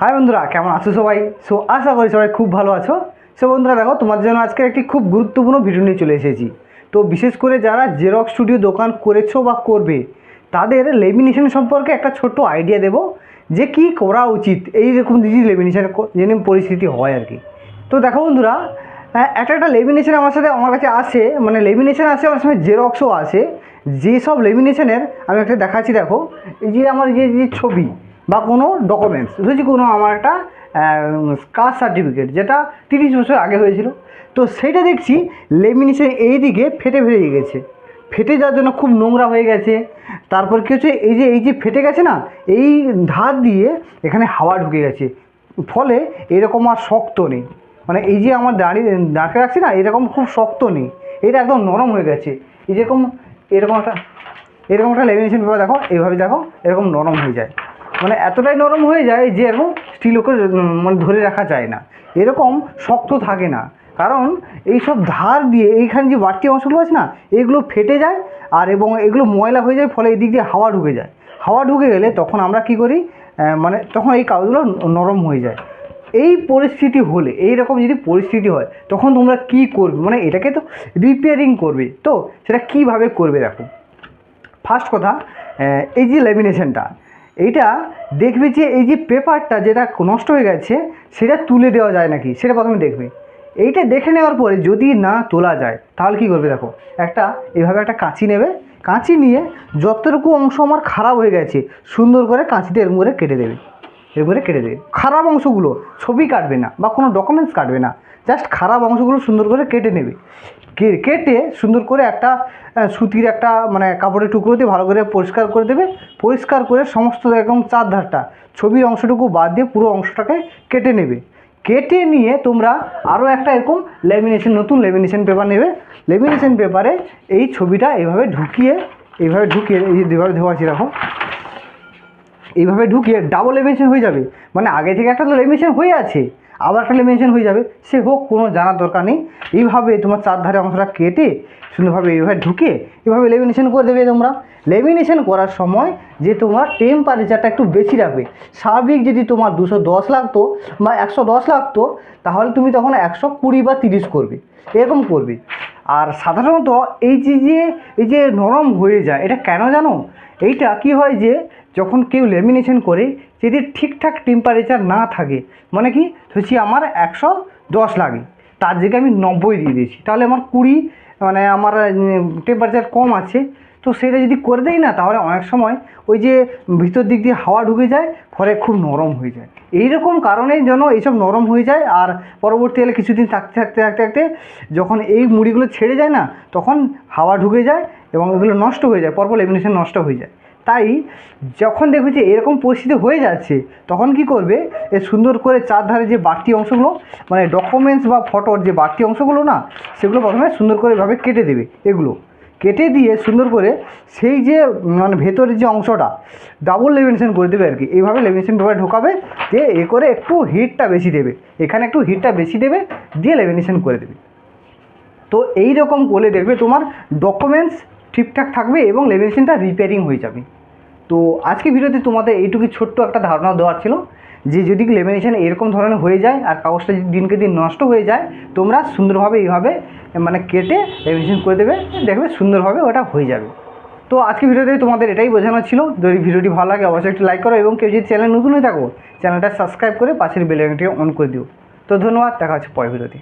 High বন্ধুরা, কেমন আছো সবাই? সো আশা করি সবাই খুব ভালো আছো। সো বন্ধুরা, দেখো তোমার জন্য আজকে একটি খুব গুরুত্বপূর্ণ ভিডিও নিয়ে চলে এসেছি। তো, বিশেষ করে যারা জেরক্স স্টুডিও দোকান করেছ বা করবে, তাদের লেমিনেশন সম্পর্কে একটা ছোট্ট আইডিয়া দেবো, যে কি করা উচিত। এই রকম যদি লেমিনেশন যেন পরিস্থিতি হয় আর কি। তো, দেখো বন্ধুরা একটা একটা লেমিনেশন আমার সাথে, আমার কাছে আসে। মানে লেমিনেশন আসে, আমার সঙ্গে জেরক্সও আসে। যেসব লেমিনেশনের আমি একটা দেখাচ্ছি, দেখো। এই যে আমার যে যে ছবি বা কোনো ডকুমেন্টস ধরছি কোনো আমার একটা কাস্ট সার্টিফিকেট যেটা তিরিশ বছর আগে হয়েছিল। তো সেইটা দেখছি লেমিনেশন এই দিকে ফেটে ফেটে গেছে। ফেটে যাওয়ার জন্য খুব নোংরা হয়ে গেছে। তারপর কী হচ্ছে, এই যে এই যে ফেটে গেছে না, এই ধার দিয়ে এখানে হাওয়া ঢুকে গেছে। ফলে এরকম আর শক্ত নেই। মানে এই যে আমার দাঁড়িয়ে দাঁড়িয়ে রাখছি না, এরকম খুব শক্ত নেই। এটা একদম নরম হয়ে গেছে। এই যেরকম, এরকম একটা এরকম একটা লেমিনেশন পেপার দেখো এইভাবে দেখো, এরকম নরম হয়ে যায়। মানে এতটাই নরম হয়ে যায় যে এরকম স্টিল ওকে মানে ধরে রাখা যায় না। এরকম শক্ত থাকে না। কারণ এই সব ধার দিয়ে এইখানে যে বাড়তি অংশগুলো আছে না, এগুলো ফেটে যায় আর এবং এগুলো ময়লা হয়ে যায়, ফলে এদিক দিয়ে হাওয়া ঢুকে যায়। হাওয়া ঢুকে গেলে তখন আমরা কি করি মানে তখন এই কাগজগুলো নরম হয়ে যায়। এই পরিস্থিতি হলে এই রকম যদি পরিস্থিতি হয়, তখন তোমরা কি করবে? মানে এটাকে তো রিপেয়ারিং করবে। তো সেটা কীভাবে করবে দেখো? ফার্স্ট কথা এই যে লেমিনেশনটা এইটা দেখবে যে এই যে পেপারটা যেটা নষ্ট হয়ে গেছে, সেটা তুলে দেওয়া যায় নাকি? সেটা প্রথমে দেখবে। এইটা দেখে নেওয়ার পরে যদি না তোলা যায়, তাহলে কী করবে দেখো? একটা, এভাবে একটা কাঁচি নেবে। কাঁচি নিয়ে যতটুকু অংশ আমার খারাপ হয়ে গেছে, সুন্দর করে কাঁচিতে এরম করে কেটে দেবে। করে কেটে দেবে খারাপ অংশগুলো ছবি কাটবে না বা কোনো ডকুমেন্টস কাটবে না। জাস্ট খারাপ অংশগুলো সুন্দর করে কেটে নেবে। কেটে সুন্দর করে একটা সুতির একটা মানে কাপড়ের টুকরো দিয়ে ভালো করে পরিষ্কার করে দেবে। পরিষ্কার করে সমস্ত একদম চার ধারটা ছবির অংশটুকু বাদ দিয়ে পুরো অংশটাকে কেটে নেবে। কেটে নিয়ে তোমরা আরও একটা এরকম লেমিনেশন নতুন লেমিনেশন পেপার নেবে। লেমিনেশন পেপারে এই ছবিটা এভাবে ঢুকিয়ে এইভাবে ঢুকিয়ে, এই যেভাবে ধোয়াছি রাখো এইভাবে ঢুকিয়ে ডাবল লেমিনেশন হয়ে যাবে। মানে আগে থেকে একটা তো লেমিনেশন হয়ে আছে, আবার একটা লেমিনেশন হয়ে যাবে। সে হোক, কোনো জানার দরকার নেই। এইভাবে তোমার চারধারে অংশটা কেটে সুন্দরভাবে এইভাবে ঢুকে এভাবে লেমিনেশন করে দেবে তোমরা। লেমিনেশন করার সময় যে তোমার টেম্পারেচারটা একটু বেশি রাখবে। স্বাভাবিক যদি তোমার দুশো দশ লাগতো বা একশো দশ লাগতো, তাহলে তুমি তখন একশো কুড়ি বা তিরিশ করবে। এরকম করবে। আর সাধারণত এই যে যে, এই যে নরম হয়ে যায়, এটা কেন জানো? এইটা কি হয় যে, যখন কেউ লেমিনেশন করে, যদি ঠিকঠাক টেম্পারেচার না থাকে মানে কি, ধরছি আমার একশো দশ লাগে, তার জায়গায় আমি নব্বই দিয়ে দিয়েছি, তাহলে আমার কুড়ি মানে আমার টেম্পারেচার কম আছে, তো সেটা যদি করে দেয় না, তাহলে অনেক সময় ওই যে ভিতর দিক দিয়ে হাওয়া ঢুকে যায়, ফলে খুব নরম হয়ে যায়। এইরকম কারণেই যেন এইসব নরম হয়ে যায়, আর পরবর্তীকালে কিছুদিন থাকতে থাকতে থাকতে থাকতে, যখন এই মুড়িগুলো ছেড়ে যায় না, তখন হাওয়া ঢুকে যায় এবং এগুলো নষ্ট হয়ে যায়, পরপর লেমিনেশন নষ্ট হয়ে যায়। তাই যখন দেখবে যে এরকম পরিস্থিতি হয়ে যাচ্ছে, তখন কি করবে? এ সুন্দর করে চারধারে যে বাড়তি অংশগুলো মানে ডকুমেন্টস বা ফটোর যে বাড়তি অংশগুলো না, সেগুলো প্রথমে সুন্দর করে এভাবে কেটে দেবে, এগুলো। কেটে দিয়ে সুন্দর করে সেই যে মানে ভেতরের যে অংশটা ডাবল লেমিনেশন করে দেবে আর কি এইভাবে লেমিনেশন পেপার ঢোকাবে, দিয়ে এ করে একটু হিটটা বেশি দেবে। এখানে একটু হিটটা বেশি দেবে, দিয়ে লেমিনেশন করে দেবে। তো এই রকম করলে দেখবে তোমার ডকুমেন্টস ঠিকঠাক থাকবে এবং লেমিনেশনটা রিপেয়ারিং হয়ে যাবে। তো আজকে ভিডিওতে তোমাদের এইটুকু ছোট্ট একটা ধারণা দেওয়ার ছিল যে যদি লেমিনেশন এরকম ধরনের হয়ে যায় আর কাগজটা যদি দিনকে দিন নষ্ট হয়ে যায়, তোমরা সুন্দরভাবে এইভাবে মানে কেটে লেমিনেশন করে দেবে, দেখবে সুন্দরভাবে ওটা হয়ে যাবে। তো আজকে ভিডিওতে তোমাদের এটাই বোঝানো ছিল। যদি ভিডিওটি ভালো লাগে অবশ্যই একটু লাইক করো এবং কেউ যদি চ্যানেল নতুন হয়ে থাকো চ্যানেলটা সাবস্ক্রাইব করে পাশের বেল অন করে দিও। তো ধন্যবাদ, দেখা হচ্ছে পরের ভিডিওতে।